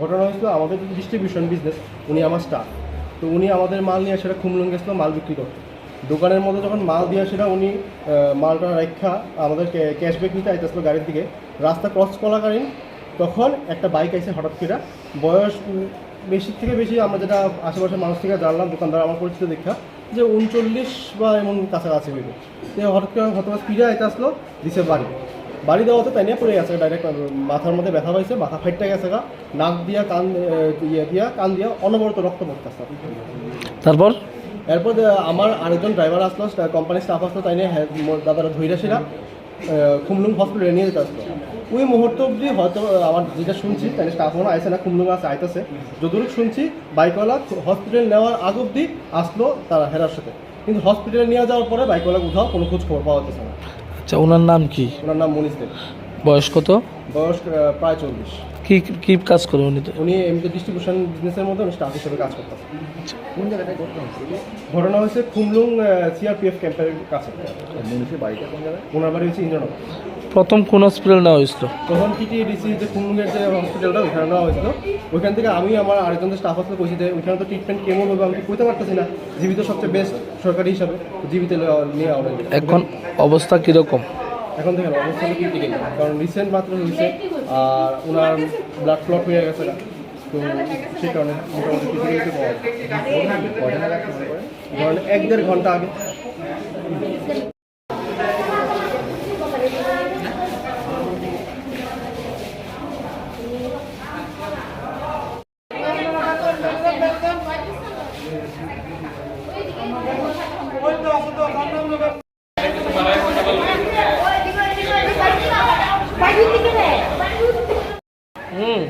ঘটনা হয়েছিল আমাদের ডিস্ট্রিবিউশন বিজনেস উনি আমার স্টাফ তো উনি আমাদের মাল নিয়ে সেটা খুমলুং গেছিল, মাল বিক্রি করতে। দোকানের মধ্যে যখন মাল দিয়ে সেটা উনি মালটা রেখা আমাদের ক্যাশব্যাক নিতে আইতেছিল গাড়ির দিকে। রাস্তা ক্রস করাকালীন তখন একটা বাইক আইসে হঠাৎ করে। বয়স বেশি থেকে বেশি আমরা যেটা আশেপাশের মানুষ থেকে জানলাম, দোকানদার আমার পরিচিত দেখা, যে উনচল্লিশ বা এমন কাছাকাছি হইবে। তো হঠাৎ করে হয়তো স্পিডে আইতে আসলো দিছে বাড়ি। বাড়ি দেওয়াতে তাই নিয়ে পড়ে গেছে ডাইরেক্ট মাথার মধ্যে ব্যথা পাইছে মাথা ফাইটটা গেছে গা নাক দিয়া কান ইয়ে দিয়া কান দিয়া অনবরত রক্ত পড়তেছে তারপর? এরপর আমার আরেকজন ড্রাইভার আসলো কোম্পানির স্টাফ আসলো তাই নিয়ে হ্যাঁ, দাদারা ধৈরা সেরা খুমলুং হসপিটালে নিয়ে যেতে আসলো। ওই মুহূর্ত অবধি হয়তো আমার যেটা শুনছি তাই স্টাফ মনে আইসে না খুমলুং আছে আইতেছে। যতটুকু শুনছি বাইকওয়ালা হসপিটাল নেওয়ার আগ অবধি আসলো তারা হেরার সাথে। কিন্তু হসপিটালে নিয়ে যাওয়ার পরে বাইকওয়ালা কোথাও কোনো খোঁজ খবর পাওয়া যাচ্ছে না। আচ্ছা ওনার নাম কি? ওনার নাম মনীষ দেব। বয়স কত? বয়স প্রায় চল্লিশ। কি কি কাজ করে উনি তো? উনি এমনিতে ডিস্ট্রিবিউশন বিজনেসের মধ্যে উনি স্টাফ হিসেবে কাজ করতেন। কোন জায়গাটায় ঘটনা ঘটনা হয়েছে খুমলুং সিআরপিএফ ক্যাম্পের কাছে। মনীষের বাড়িটা কোন জায়গায়? ওনার বাড়ি হচ্ছে ইন্দ্রনগর। প্রথম কোন হসপিটাল নেওয়া হয়েছিল? তখন টিটিডিসি যে খুমলুঙের যে হসপিটালটা ওইখানে নেওয়া হয়েছিল। ওইখান থেকে আমি আমার আরেকজন স্টাফ আসলে কইছি যে ওইখানে তো ট্রিটমেন্ট কেমন হবে? আমি কইতে পারতেছি না। জীবিত সবচেয়ে বেস্ট সরকারি হিসাবে জীবিত নিয়ে আমরা এখন অবস্থা কীরকম? এখন দেখেন অবস্থা ক্রিটিক্যাল কারণ রিসেন্ট মাত্র হয়েছে আর ওনার ব্লাড ক্লট হয়ে গেছে না। তো সেই কারণে মোটামুটি ক্রিটিক্যালিটি পাওয়া যায় এক দেড় ঘণ্টা আগে। হুম।